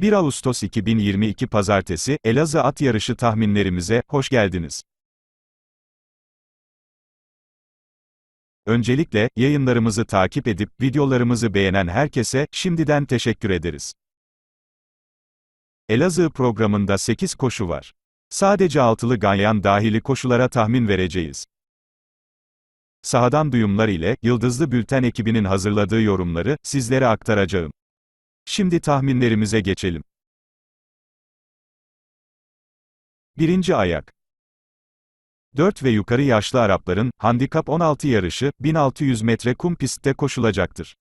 1 Ağustos 2022 Pazartesi, Elazığ At Yarışı tahminlerimize, hoş geldiniz. Öncelikle, yayınlarımızı takip edip, videolarımızı beğenen herkese, şimdiden teşekkür ederiz. Elazığ programında 8 koşu var. Sadece altılı ganyan dahili koşulara tahmin vereceğiz. Sahadan duyumlar ile, Yıldızlı Bülten ekibinin hazırladığı yorumları, sizlere aktaracağım. Şimdi tahminlerimize geçelim. Birinci ayak. 4 ve yukarı yaşlı Arapların, handikap 16 yarışı, 1600 metre kum pistte koşulacaktır.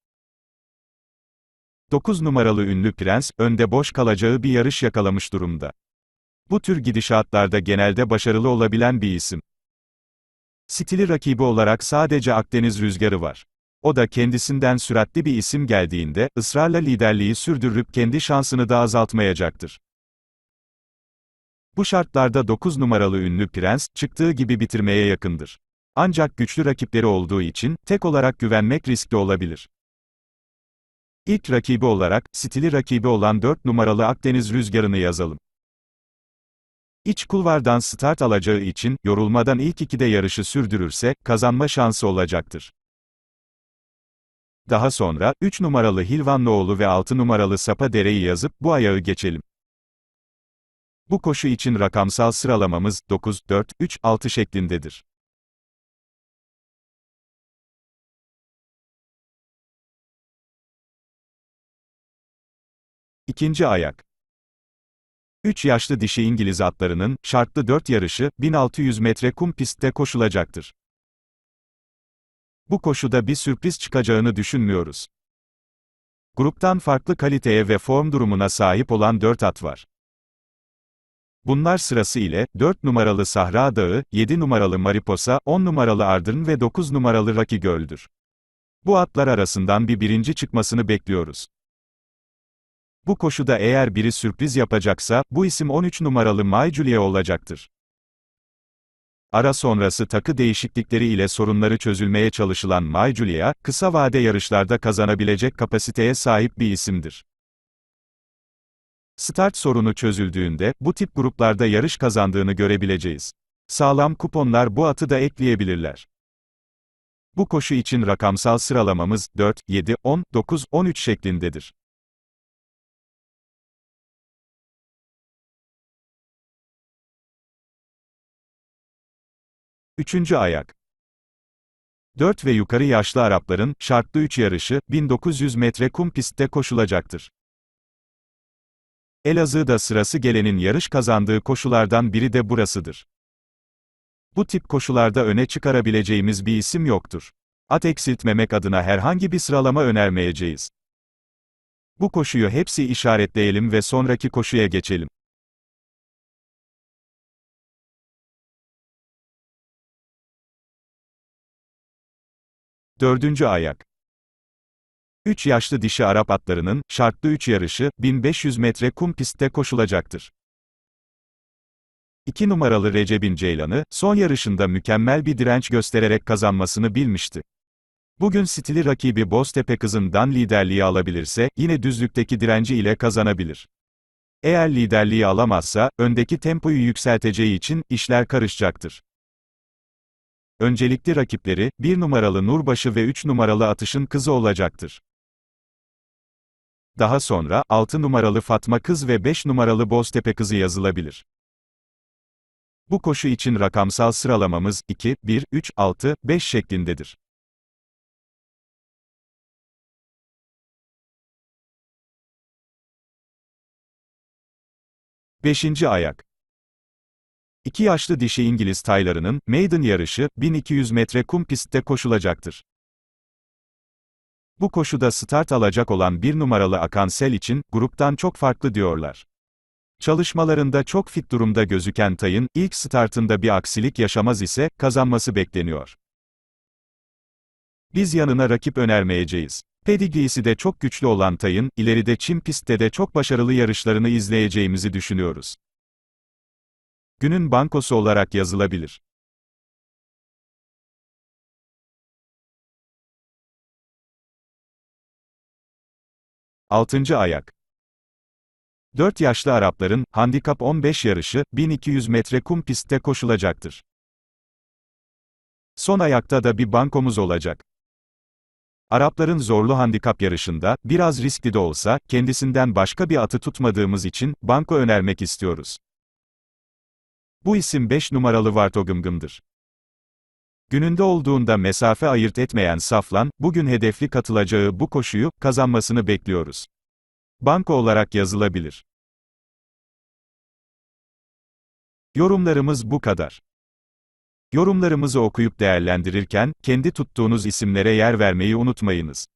9 numaralı ünlü prens, önde boş kalacağı bir yarış yakalamış durumda. Bu tür gidişatlarda genelde başarılı olabilen bir isim. Stili rakibi olarak sadece Akdeniz rüzgarı var. O da kendisinden süratli bir isim geldiğinde, ısrarla liderliği sürdürüp kendi şansını da azaltmayacaktır. Bu şartlarda 9 numaralı ünlü prens, çıktığı gibi bitirmeye yakındır. Ancak güçlü rakipleri olduğu için, tek olarak güvenmek riskli olabilir. İlk rakibi olarak, stili rakibi olan 4 numaralı Akdeniz rüzgarını yazalım. İç kulvardan start alacağı için, yorulmadan ilk ikide yarışı sürdürürse, kazanma şansı olacaktır. Daha sonra, 3 numaralı Hilvanlıoğlu ve 6 numaralı Sapa Dere'yi yazıp, bu ayağı geçelim. Bu koşu için rakamsal sıralamamız, 9, 4, 3, 6 şeklindedir. İkinci ayak. 3 yaşlı dişi İngiliz atlarının, şartlı 4 yarışı, 1600 metre kum pistte koşulacaktır. Bu koşuda bir sürpriz çıkacağını düşünmüyoruz. Gruptan farklı kaliteye ve form durumuna sahip olan 4 at var. Bunlar sırası ile, 4 numaralı Sahra Dağı, 7 numaralı Mariposa, 10 numaralı Ardın ve 9 numaralı Rocky Göl'dür. Bu atlar arasından bir birinci çıkmasını bekliyoruz. Bu koşuda eğer biri sürpriz yapacaksa, bu isim 13 numaralı May Julia olacaktır. Ara sonrası takı değişiklikleri ile sorunları çözülmeye çalışılan May Julia, kısa vade yarışlarda kazanabilecek kapasiteye sahip bir isimdir. Start sorunu çözüldüğünde, bu tip gruplarda yarış kazandığını görebileceğiz. Sağlam kuponlar bu atı da ekleyebilirler. Bu koşu için rakamsal sıralamamız 4, 7, 10, 9, 13 şeklindedir. Üçüncü ayak. 4 ve yukarı yaşlı Arapların, şartlı 3 yarışı, 1900 metre kum pistte koşulacaktır. Elazığ'da sırası gelenin yarış kazandığı koşulardan biri de burasıdır. Bu tip koşularda öne çıkarabileceğimiz bir isim yoktur. At eksiltmemek adına herhangi bir sıralama önermeyeceğiz. Bu koşuyu hepsi işaretleyelim ve sonraki koşuya geçelim. Dördüncü ayak. 3 yaşlı dişi Arap atlarının, şartlı 3 yarışı, 1500 metre kum pistte koşulacaktır. 2 numaralı Recep'in Ceylan'ı, son yarışında mükemmel bir direnç göstererek kazanmasını bilmişti. Bugün stili rakibi Boztepe kızından liderliği alabilirse, yine düzlükteki direnci ile kazanabilir. Eğer liderliği alamazsa, öndeki tempoyu yükselteceği için, işler karışacaktır. Öncelikli rakipleri, 1 numaralı Nurbaşı ve 3 numaralı Atış'ın kızı olacaktır. Daha sonra, 6 numaralı Fatma Kız ve 5 numaralı Boztepe Kızı yazılabilir. Bu koşu için rakamsal sıralamamız, 2, 1, 3, 6, 5 şeklindedir. Beşinci ayak. İki yaşlı dişi İngiliz taylarının, maiden yarışı, 1200 metre kum pistte koşulacaktır. Bu koşuda start alacak olan bir numaralı Akan Sel için, gruptan çok farklı diyorlar. Çalışmalarında çok fit durumda gözüken Tay'ın, ilk startında bir aksilik yaşamaz ise, kazanması bekleniyor. Biz yanına rakip önermeyeceğiz. Pedigree'si de çok güçlü olan Tay'ın, ileride çim pistte de çok başarılı yarışlarını izleyeceğimizi düşünüyoruz. Günün bankosu olarak yazılabilir. Altıncı ayak. 4 yaşlı Arapların, handikap 15 yarışı, 1200 metre kum pistte koşulacaktır. Son ayakta da bir bankomuz olacak. Arapların zorlu handikap yarışında, biraz riskli de olsa, kendisinden başka bir atı tutmadığımız için, banko önermek istiyoruz. Bu isim 5 numaralı Vartogımgım'dır. Gününde olduğunda mesafe ayırt etmeyen Saflan, bugün hedefli katılacağı bu koşuyu, kazanmasını bekliyoruz. Banko olarak yazılabilir. Yorumlarımız bu kadar. Yorumlarımızı okuyup değerlendirirken, kendi tuttuğunuz isimlere yer vermeyi unutmayınız.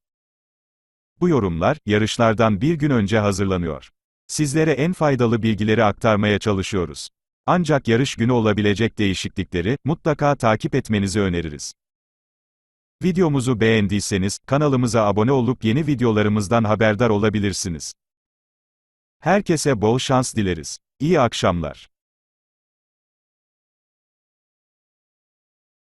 Bu yorumlar, yarışlardan bir gün önce hazırlanıyor. Sizlere en faydalı bilgileri aktarmaya çalışıyoruz. Ancak yarış günü olabilecek değişiklikleri, mutlaka takip etmenizi öneririz. Videomuzu beğendiyseniz, kanalımıza abone olup yeni videolarımızdan haberdar olabilirsiniz. Herkese bol şans dileriz. İyi akşamlar.